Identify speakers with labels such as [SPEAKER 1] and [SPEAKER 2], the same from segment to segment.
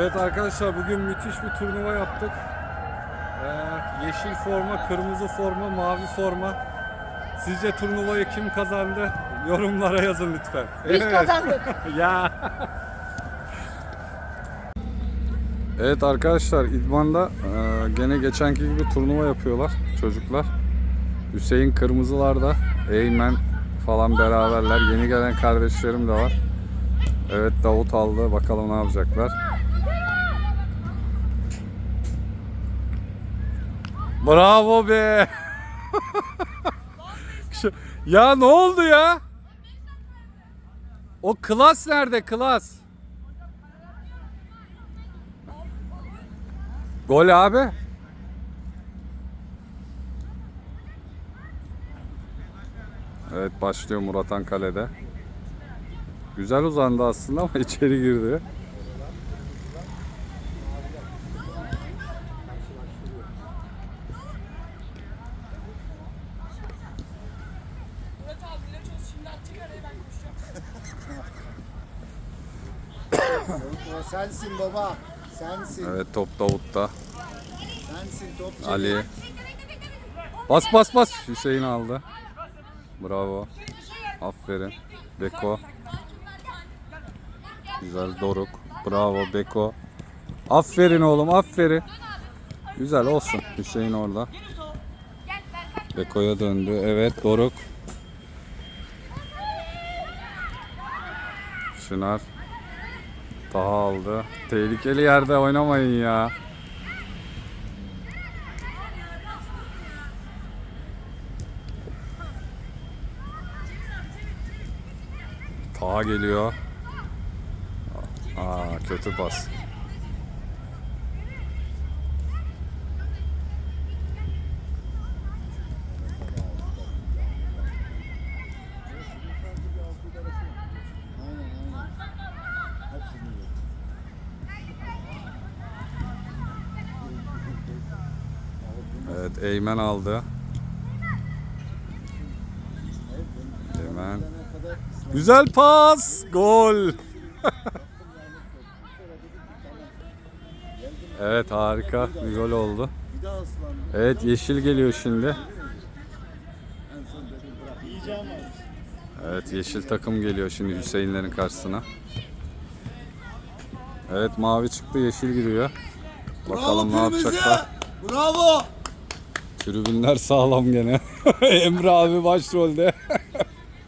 [SPEAKER 1] Evet arkadaşlar bugün müthiş bir turnuva yaptık. Ee, yeşil forma, kırmızı forma, mavi forma. Sizce turnuvayı kim kazandı? Yorumlara yazın lütfen.
[SPEAKER 2] Biz kazandık.
[SPEAKER 1] ya. Evet arkadaşlar İdman'da e, gene geçenki gibi turnuva yapıyorlar çocuklar. Hüseyin Kırmızılar'da, Eymen falan beraberler. Yeni gelen kardeşlerim de var. Evet Davut aldı. Bakalım ne yapacaklar. Bravo be. Ya ne oldu ya? O klas nerede klas? Gol abi. Evet başlıyor Muratan kalede. Güzel uzandı aslında ama içeri girdi.
[SPEAKER 3] Murat abi ile toz şimdi atacak araya ben koşacağım.
[SPEAKER 4] O sensin baba. Sensin.
[SPEAKER 1] Evet top Davut'ta.
[SPEAKER 4] Sensin topçu.
[SPEAKER 1] Ali. Bas bas bas. Hüseyin aldı. Bravo. Aferin. Beko. Güzel Doruk. Bravo Beko. Aferin oğlum aferin. Güzel olsun. Hüseyin orada. Beko'ya döndü. Evet Doruk. Çınar. Taha aldı. Tehlikeli yerde oynamayın ya. Taha geliyor. Aa kötü pas. Eymen aldı. Eymen. Güzel pas. Gol. evet harika bir gol oldu. Evet yeşil geliyor şimdi. Evet yeşil takım geliyor şimdi Hüseyinlerin karşısına. Evet mavi çıktı yeşil giriyor. Bakalım ne yapacaklar.
[SPEAKER 4] Bravo.
[SPEAKER 1] Tribünler sağlam gene. Emre abi başrolde.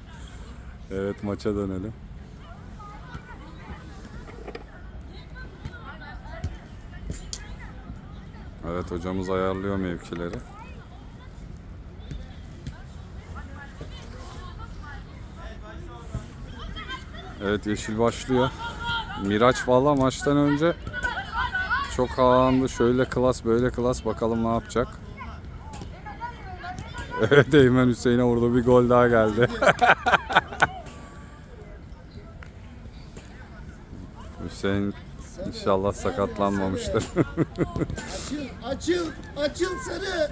[SPEAKER 1] evet maça dönelim. Evet hocamız ayarlıyor mevkileri. Evet yeşil başlıyor. Miraç valla maçtan önce çok havalandı. Şöyle klas böyle klas bakalım ne yapacak. Evet Eymen Hüseyin'e orada bir gol daha geldi. Hüseyin inşallah sakatlanmamıştır.
[SPEAKER 4] Açıl açıl açıl sarı.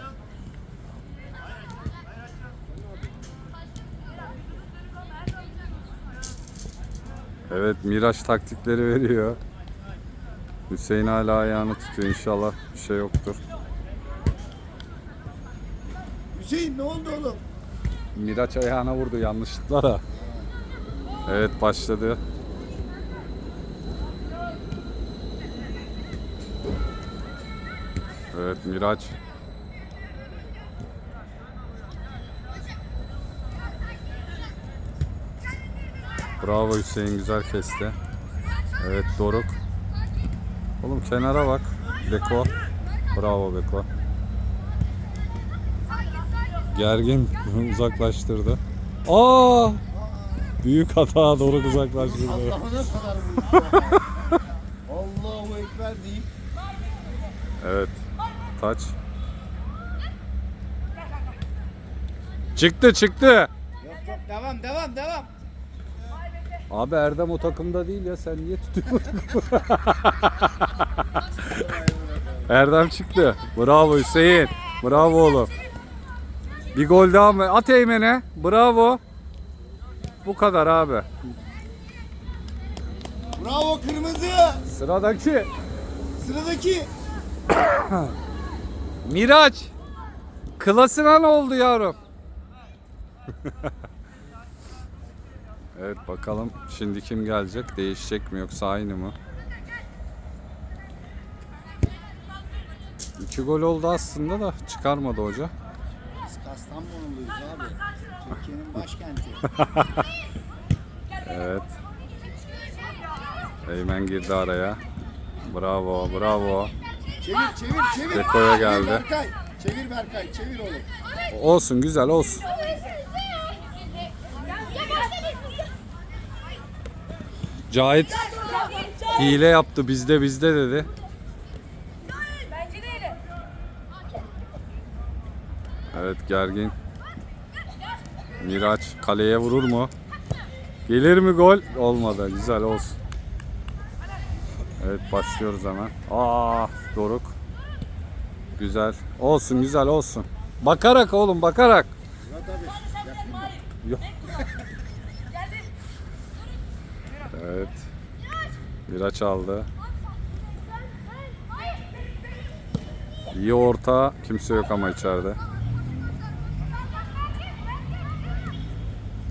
[SPEAKER 1] evet Miraç taktikleri veriyor. Hüseyin hala ayağını tutuyor inşallah bir şey yoktur.
[SPEAKER 4] Hüseyin ne oldu oğlum?
[SPEAKER 1] Miraç ayağına vurdu yanlışlıkla da. Evet başladı. Evet Miraç. Bravo Hüseyin güzel kesti. Evet Doruk. Oğlum kenara bak. Beko. Bravo Beko. Gergin uzaklaştırdı. Aa! Büyük hata Doruk uzaklaştırdı.
[SPEAKER 4] Allah'ına kadar vurdu. Allahu Ekber deyip
[SPEAKER 1] Evet. Taç. Çıktı çıktı.
[SPEAKER 4] Yok yok devam devam devam.
[SPEAKER 1] Abi Erdem o takımda değil ya sen niye tutuyorsun? Erdem çıktı. Bravo Hüseyin. Bravo oğlum. Bir gol daha mı? At Eymen'e. Bravo. Bu kadar abi.
[SPEAKER 4] Bravo kırmızı.
[SPEAKER 1] Sıradaki.
[SPEAKER 4] Sıradaki.
[SPEAKER 1] Miraç. Klasına ne oldu yavrum? evet bakalım şimdi kim gelecek? Değişecek mi yoksa aynı mı? İki gol oldu aslında da çıkarmadı hoca.
[SPEAKER 4] Kastamonuluyuz abi. Türkiye'nin başkenti.
[SPEAKER 1] Evet. Eymen girdi araya. Bravo, bravo.
[SPEAKER 4] Çevir çevir çevir.
[SPEAKER 1] Dekoya geldi.
[SPEAKER 4] Çevir Berkay. Çevir Berkay. Çevir oğlum.
[SPEAKER 1] Olsun, güzel olsun. Cahit hile yaptı bizde bizde dedi.
[SPEAKER 3] Bence de öyle.
[SPEAKER 1] Evet gergin. Miraç kaleye vurur mu? Gelir mi gol? Olmadı. Güzel olsun. Evet başlıyoruz hemen. Aa Doruk. Güzel. Olsun güzel olsun. Bakarak oğlum bakarak. Yok. Evet. Miraç aldı. İyi orta. Kimse yok ama içeride.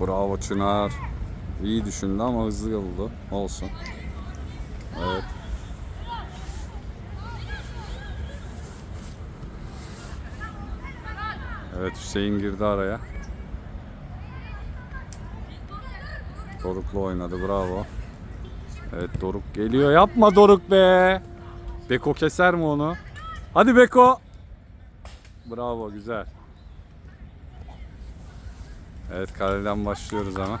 [SPEAKER 1] Bravo Çınar. İyi düşündü ama hızlı oldu. Olsun. Evet. Evet Hüseyin girdi araya. Doruk'la oynadı bravo. Evet Doruk geliyor. Yapma Doruk be. Beko keser mi onu? Hadi Beko. Bravo güzel. Evet kaleden başlıyoruz hemen.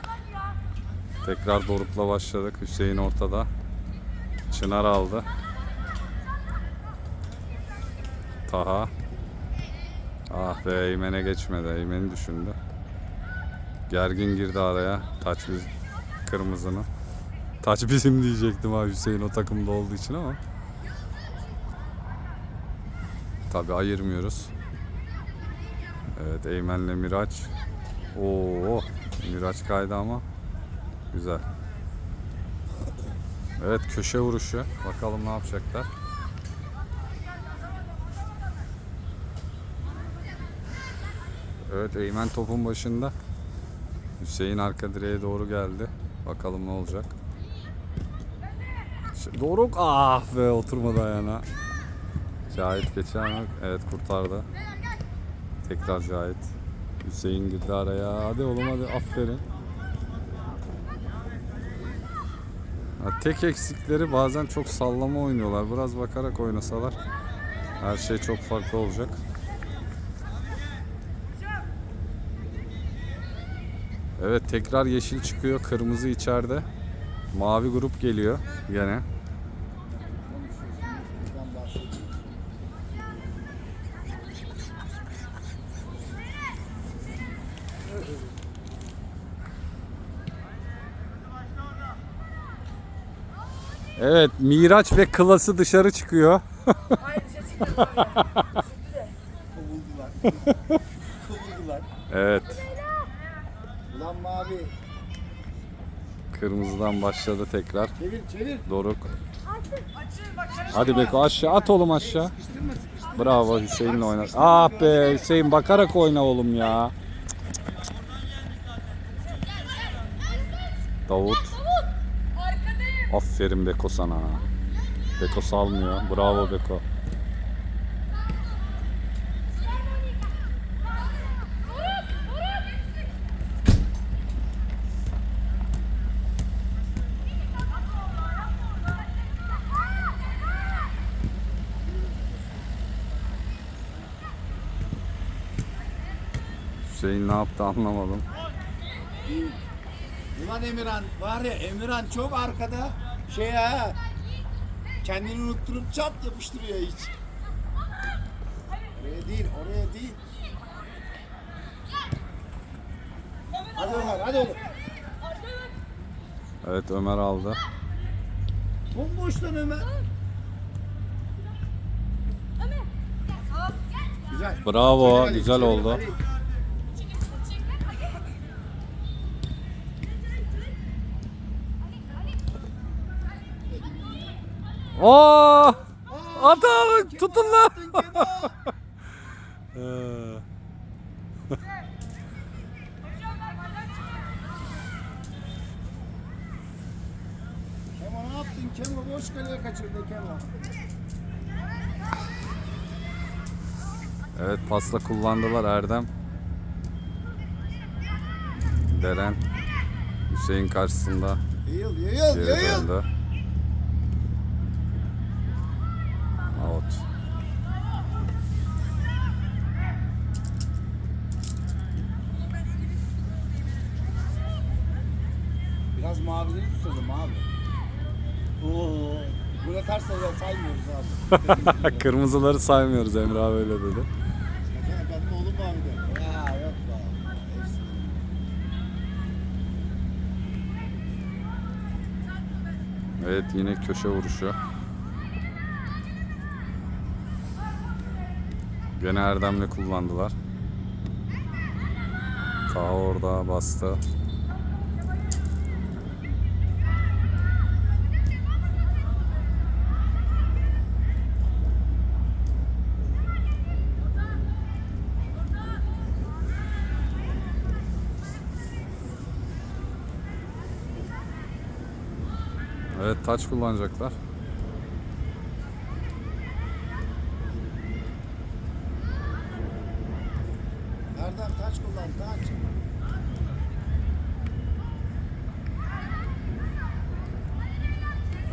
[SPEAKER 1] Tekrar Doruk'la başladık. Hüseyin ortada. Çınar aldı. Taha. Ah be Eymen'e geçmedi. Eymen'i düşündü. Gergin girdi araya. Taç biz kırmızının. Taç bizim diyecektim ha Hüseyin o takımda olduğu için ama. Tabi ayırmıyoruz. Evet Eymen'le Miraç. Oo Miraç kaydı ama güzel. Evet köşe vuruşu. Bakalım ne yapacaklar. Evet Eymen topun başında. Hüseyin arka direğe doğru geldi. Bakalım ne olacak. Doruk ah be oturmadı ayağına. Cahit geçen evet kurtardı. Tekrar Cahit. Hüseyin girdi araya. Hadi oğlum hadi aferin. Ha, tek eksikleri bazen çok sallama oynuyorlar. Biraz bakarak oynasalar her şey çok farklı olacak. Evet tekrar yeşil çıkıyor. Kırmızı içeride. Mavi grup geliyor gene. Evet Miraç ve klası dışarı çıkıyor.
[SPEAKER 3] Çıkmadı.
[SPEAKER 4] Kovuldular. Kovuldular.
[SPEAKER 1] Evet
[SPEAKER 4] Ulan mavi.
[SPEAKER 1] kırmızıdan başladı tekrar.
[SPEAKER 4] Çevir çevir.
[SPEAKER 1] Doruk. Hadi Beko aşağı at oğlum aşağı. Bravo Hüseyin'le oyna. Ah be Hüseyin bakarak oyna oğlum ya. Davut. Aferin Beko sana. Beko salmıyor. Bravo Beko. Hüseyin ne yaptı anlamadım.
[SPEAKER 4] Ulan Emirhan var ya Emirhan çok arkada. Şey ha. Kendini unutturup çat yapıştırıyor hiç. Oraya değil, oraya değil. Hadi Ömer, hadi oğlum.
[SPEAKER 1] Evet Ömer aldı.
[SPEAKER 4] Bomboş lan Ömer. Güzel.
[SPEAKER 1] Bravo, güzel oldu. Oo! Atın tutun lan.
[SPEAKER 4] Kemo ne yaptın? Kemo boş kaleye kaçırdı Kemo.
[SPEAKER 1] Evet pasla kullandılar Erdem. Deren Hüseyin karşısında
[SPEAKER 4] Yayıl yayıl
[SPEAKER 1] geri
[SPEAKER 4] yayıl.
[SPEAKER 1] döndü. Out.
[SPEAKER 4] Biraz mavileri tutalım abi. Oo. Da saymıyoruz abi.
[SPEAKER 1] Kırmızıları saymıyoruz Emre abi öyle dedi.
[SPEAKER 4] Benim oğlum mavide. Ya yok be. Hepsi.
[SPEAKER 1] Evet yine köşe vuruşu. Gene Erdem'le kullandılar. Ta orada bastı. Evet taç kullanacaklar.
[SPEAKER 4] Erdem taç kullan taç.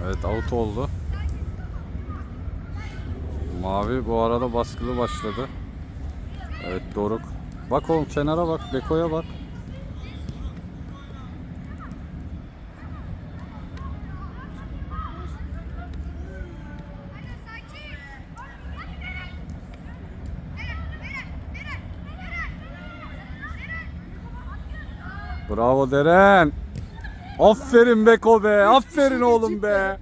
[SPEAKER 1] Evet out oldu. Mavi bu arada baskılı başladı. Evet Doruk. Bak oğlum kenara bak. Beko'ya bak. Bravo Deren. Aferin Beko be. Aferin oğlum be.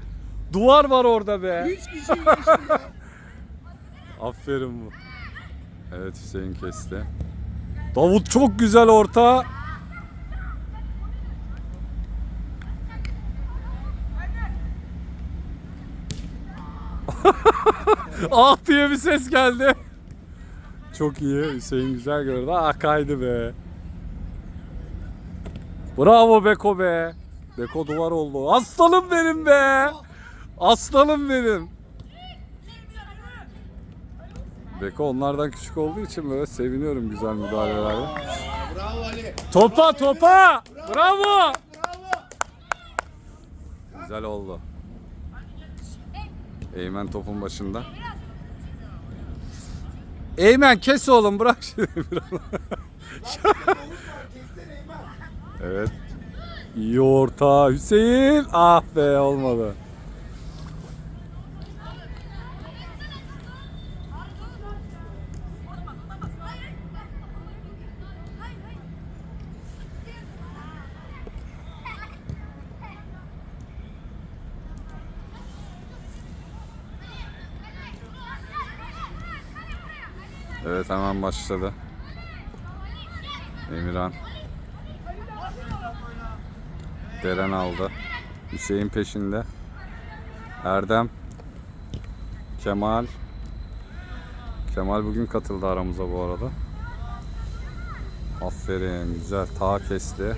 [SPEAKER 1] Duvar var orada be.
[SPEAKER 4] Üç kişi geçti ya.
[SPEAKER 1] Aferin bu. Evet Hüseyin kesti. Davut çok güzel orta. ah diye bir ses geldi. Çok iyi. Hüseyin güzel gördü. Ah kaydı be. Bravo Beko be. Beko duvar oldu. Aslanım benim be. Aslanım benim. Beko onlardan küçük olduğu için böyle seviniyorum güzel müdahalelerle.
[SPEAKER 4] Aa, Bravo Ali.
[SPEAKER 1] Topa topa! Bravo!
[SPEAKER 4] Bravo.
[SPEAKER 1] Güzel oldu. Eymen topun başında. Eymen kes oğlum bırak şimdi. evet. İyi orta Hüseyin. Ah be olmadı. Evet hemen başladı. Emirhan. Deren aldı. Hüseyin peşinde. Erdem. Kemal. Kemal bugün katıldı aramıza bu arada. Aferin güzel. Ta kesti.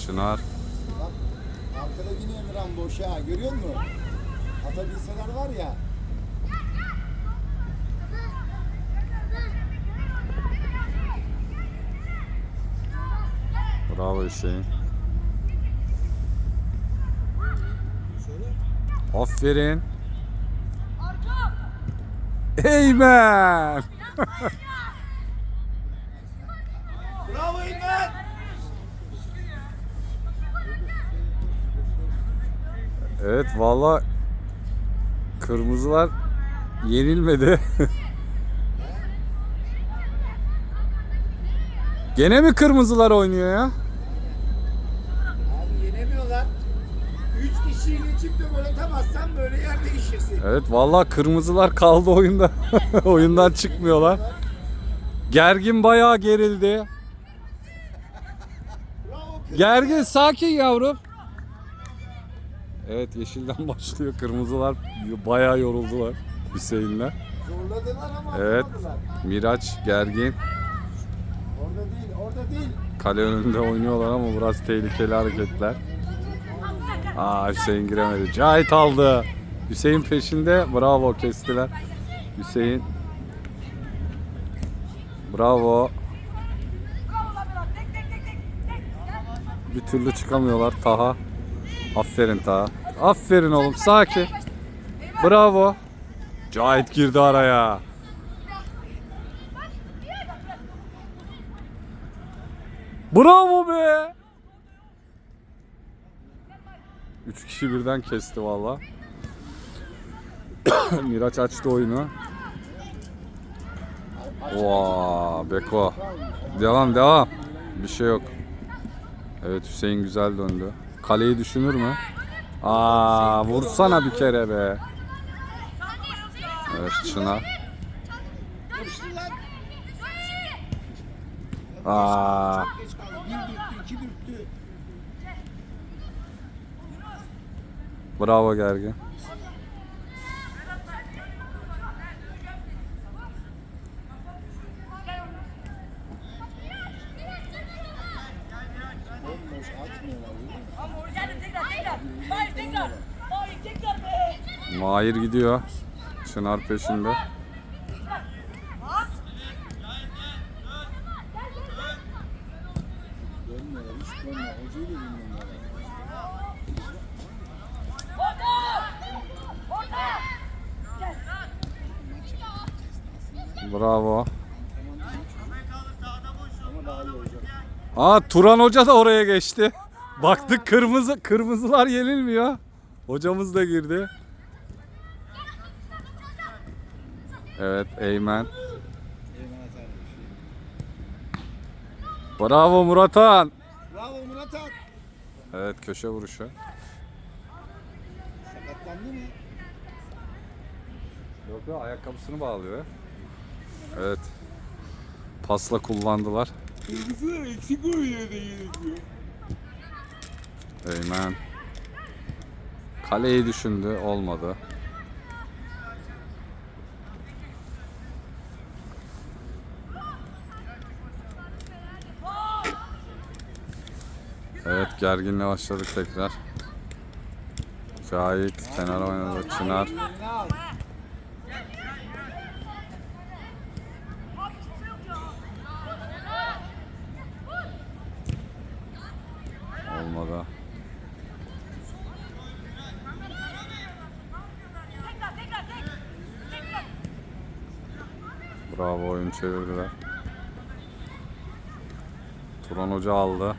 [SPEAKER 1] Çınar.
[SPEAKER 4] Bak arkada yine Emirhan boş ha görüyor musun? Atabilseler var ya.
[SPEAKER 1] Bravo Hüseyin. Aferin. Eymen.
[SPEAKER 4] Bravo İlmen.
[SPEAKER 1] Evet valla kırmızılar yenilmedi. Gene mi kırmızılar oynuyor ya?
[SPEAKER 4] Abi yenemiyorlar. Geçip de gol atamazsan böyle yer değişirsin.
[SPEAKER 1] Evet valla kırmızılar kaldı oyunda. Oyundan çıkmıyorlar. Gergin bayağı gerildi. Gergin sakin yavrum. Evet yeşilden başlıyor. Kırmızılar bayağı yoruldular Hüseyin'le.
[SPEAKER 4] Zorladılar ama
[SPEAKER 1] Evet.
[SPEAKER 4] atamadılar.
[SPEAKER 1] Miraç gergin.
[SPEAKER 4] Orada değil, orada değil.
[SPEAKER 1] Kale önünde oynuyorlar ama biraz tehlikeli hareketler. Aa Hüseyin giremedi. Cahit aldı. Hüseyin peşinde. Bravo kestiler. Hüseyin. Bravo. Bir türlü çıkamıyorlar Taha. Aferin Taha. Aferin oğlum sakin. Bravo. Cahit girdi araya. Bravo be. Üç kişi birden kesti valla. Miraç açtı oyunu. Vaa Beko. Devam devam. Bir şey yok. Evet Hüseyin güzel döndü. Kaleyi düşünür mü? Aa vursana bir kere be. Evet Çınar. Aa
[SPEAKER 4] Çok geç kaldı. Bir dürttü, iki dürttü.
[SPEAKER 1] bravo Gergin.
[SPEAKER 4] Bomboş atmıyorlar. görüyor musun?
[SPEAKER 3] Ama oraya tekrar tekrar. Hayır tekrar. Hayır tekrar be.
[SPEAKER 1] Mahir gidiyor. Çınar peşinde.
[SPEAKER 4] Dönmüyorlar, hiç dönmüyorlar. Hocayı da dinlemiyorlar.
[SPEAKER 3] Orta. Orta.
[SPEAKER 1] Bravo. Aa Turan Hoca da oraya geçti. Baktık kırmızı kırmızılar yenilmiyor. Hocamız da girdi. Evet Eymen. Bravo Muratan.
[SPEAKER 4] Bravo Murat at.
[SPEAKER 1] Evet köşe vuruşu.
[SPEAKER 4] Sakatlandı mı?
[SPEAKER 1] Yok ya ayakkabısını bağlıyor. Evet. Pasla kullandılar.
[SPEAKER 4] Kırmızı eksik oynuyor değil.
[SPEAKER 1] Eymen. Kaleyi düşündü olmadı. Evet gerginle başladık tekrar. Cahit kenara oynadı. Çınar.
[SPEAKER 4] Eline al.
[SPEAKER 1] Olmadı. Bravo oyun çevirdiler. Turan Hoca aldı.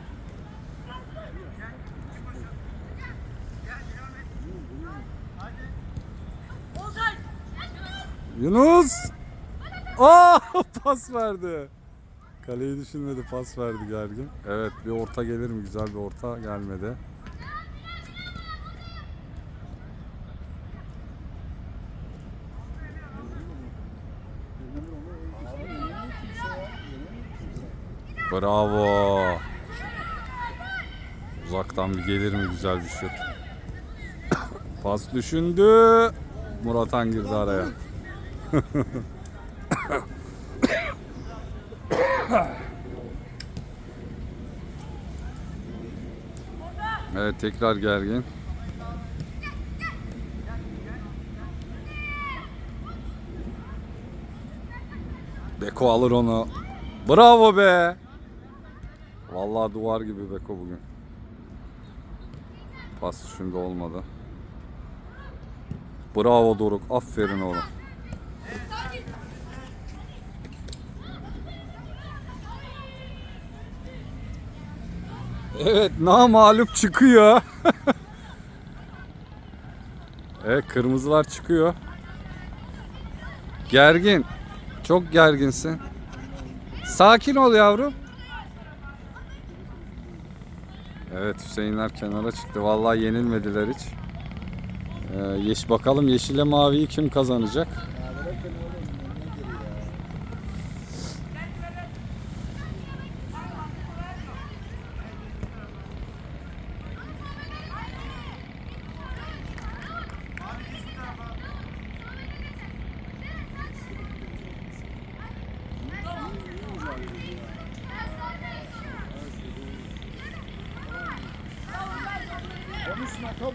[SPEAKER 1] Yunus! Aa pas verdi. Kaleyi düşünmedi pas verdi gergin. Evet bir orta gelir mi? Güzel bir orta gelmedi. Bravo. Uzaktan bir gelir mi güzel bir şut. Pas düşündü. Muratan girdi araya. Evet tekrar gergin. Beko alır onu. Bravo be. Vallahi duvar gibi Beko bugün. Pas şimdi olmadı. Bravo Doruk. Aferin oğlum. Evet namalup çıkıyor. evet kırmızılar çıkıyor. Gergin. Çok gerginsin. Sakin ol yavrum. Evet Hüseyinler kenara çıktı. Vallahi yenilmediler hiç. Ee, yeş bakalım yeşile maviyi kim kazanacak?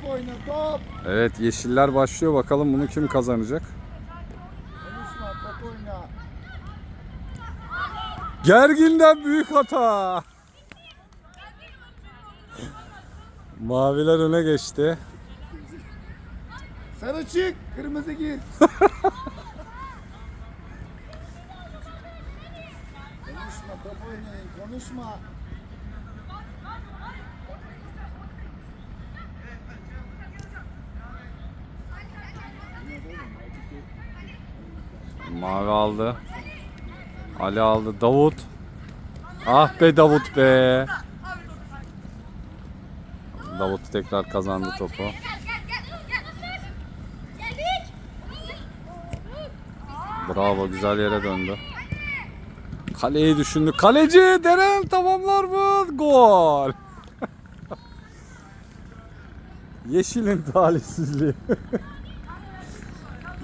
[SPEAKER 4] Oyna top.
[SPEAKER 1] Evet yeşiller başlıyor. Bakalım bunu kim kazanacak?
[SPEAKER 4] Konuşma top oyna.
[SPEAKER 1] Gerginden büyük hata. Maviler öne geçti.
[SPEAKER 4] Sarı çık, kırmızı gir. konuşma top oynayın konuşma.
[SPEAKER 1] Mavi aldı. Ali aldı. Davut. Ah be Davut be. Davut tekrar kazandı topu. Bravo güzel yere döndü. Kaleyi düşündü. Kaleci Deren tamamlar mı? Gol. Yeşilin talihsizliği.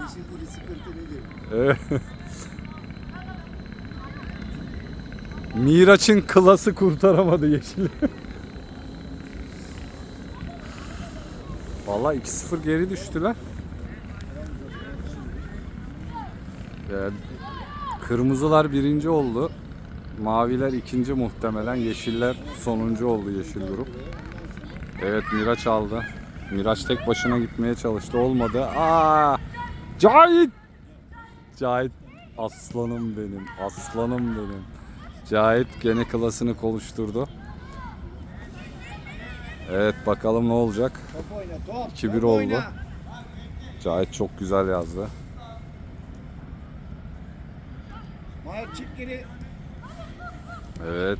[SPEAKER 4] Yeşil dili sıkıntı nedir?
[SPEAKER 1] Evet. Miraç'ın klası kurtaramadı yeşili. Vallahi 2-0 geri düştüler. Kırmızılar birinci oldu. Maviler ikinci muhtemelen. Yeşiller sonuncu oldu yeşil grup. Evet Miraç aldı. Miraç tek başına gitmeye çalıştı. Olmadı. Aa! Cahit! Cahit aslanım benim. Aslanım benim. Cahit gene klasını konuşturdu. Evet bakalım ne olacak.
[SPEAKER 4] Top oyna top.
[SPEAKER 1] 2-1
[SPEAKER 4] top
[SPEAKER 1] oldu. Cahit çok güzel yazdı. Evet.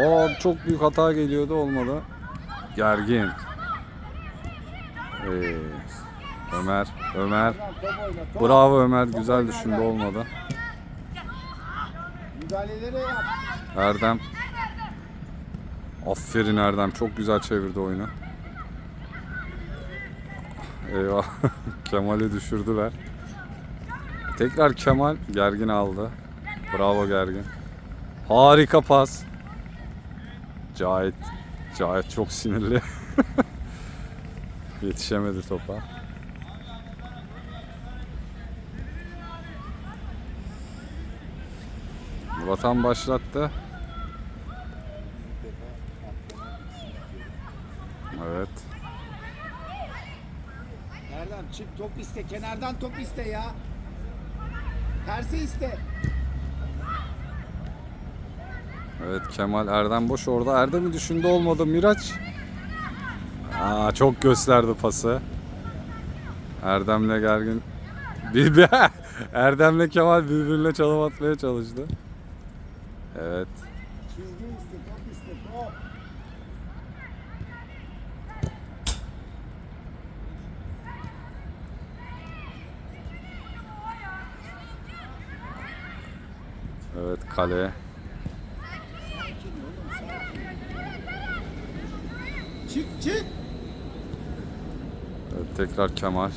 [SPEAKER 1] O çok büyük hata geliyordu olmadı. Gergin. Ee, Ömer, Ömer. Bravo Ömer güzel düşündü olmadı.
[SPEAKER 4] Müdahaleleri yap.
[SPEAKER 1] Erdem. Aferin Erdem çok güzel çevirdi oyunu. Eyvah. Kemal'i düşürdüler. Tekrar Kemal Gergin aldı. Bravo Gergin. Harika pas. Cahit. Cahit çok sinirli. Yetişemedi topa. Vatan başlattı. Evet.
[SPEAKER 4] Erdem çık top iste. Kenardan top iste ya. Tersi iste.
[SPEAKER 1] Evet Kemal Erdem boş orada. Erdem'i düşündü olmadı Miraç. Aa, çok gösterdi pası. Erdem'le Gergin bir, bir Erdem'le Kemal birbirine çalım atmaya çalıştı. Evet.
[SPEAKER 4] Çizgi iste. Top iste. Top.
[SPEAKER 1] Evet kale.
[SPEAKER 4] Çık çık.
[SPEAKER 1] Evet, tekrar Kemal.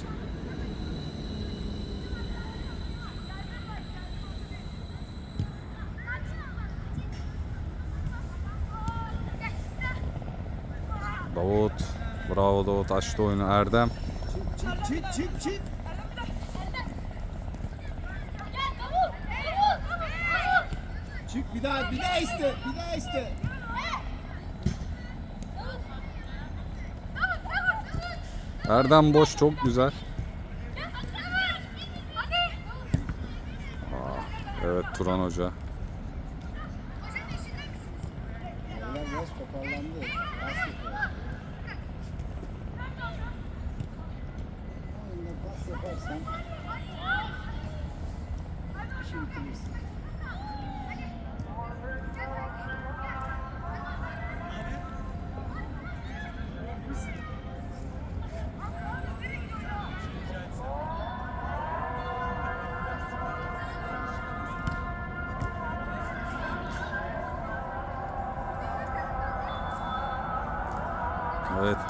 [SPEAKER 1] Davut. Bravo Davut açtı oyunu Erdem.
[SPEAKER 4] Çık çık çık çık çık. Çık bir daha bir daha iste. Bir daha iste.
[SPEAKER 1] Erdem boş çok güzel. Aa, evet Turan Hoca.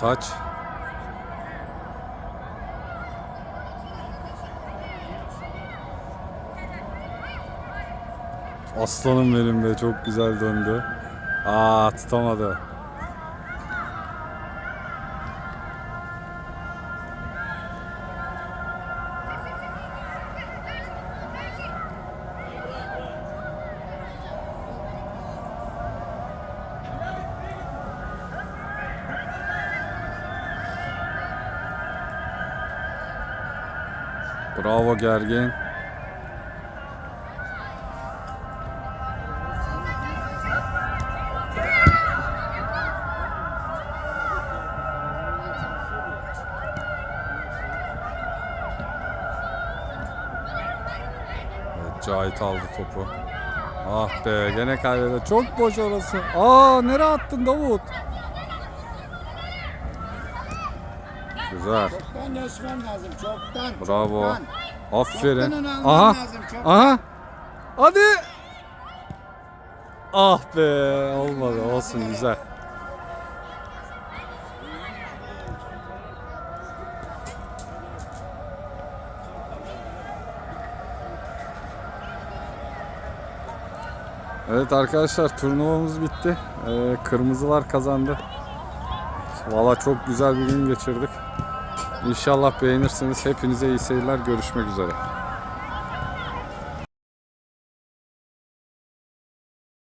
[SPEAKER 1] Taç. Aslanım benim be çok güzel döndü. Aa tutamadı. Gergin. Cahit aldı topu. Ah be gene kaybeder. Çok boş orası. Aa nereye attın Davut? Güzel.
[SPEAKER 4] Çoktan geçmen lazım. Çoktan.
[SPEAKER 1] Bravo.
[SPEAKER 4] Çoktan.
[SPEAKER 1] Aferin. Aha.
[SPEAKER 4] lazım.
[SPEAKER 1] Aha. Hadi. Ah be olmadı olsun güzel. Evet arkadaşlar turnuvamız bitti. Ee, kırmızılar kazandı. Valla çok güzel bir gün geçirdik. İnşallah beğenirsiniz. Hepinize iyi seyirler. Görüşmek üzere.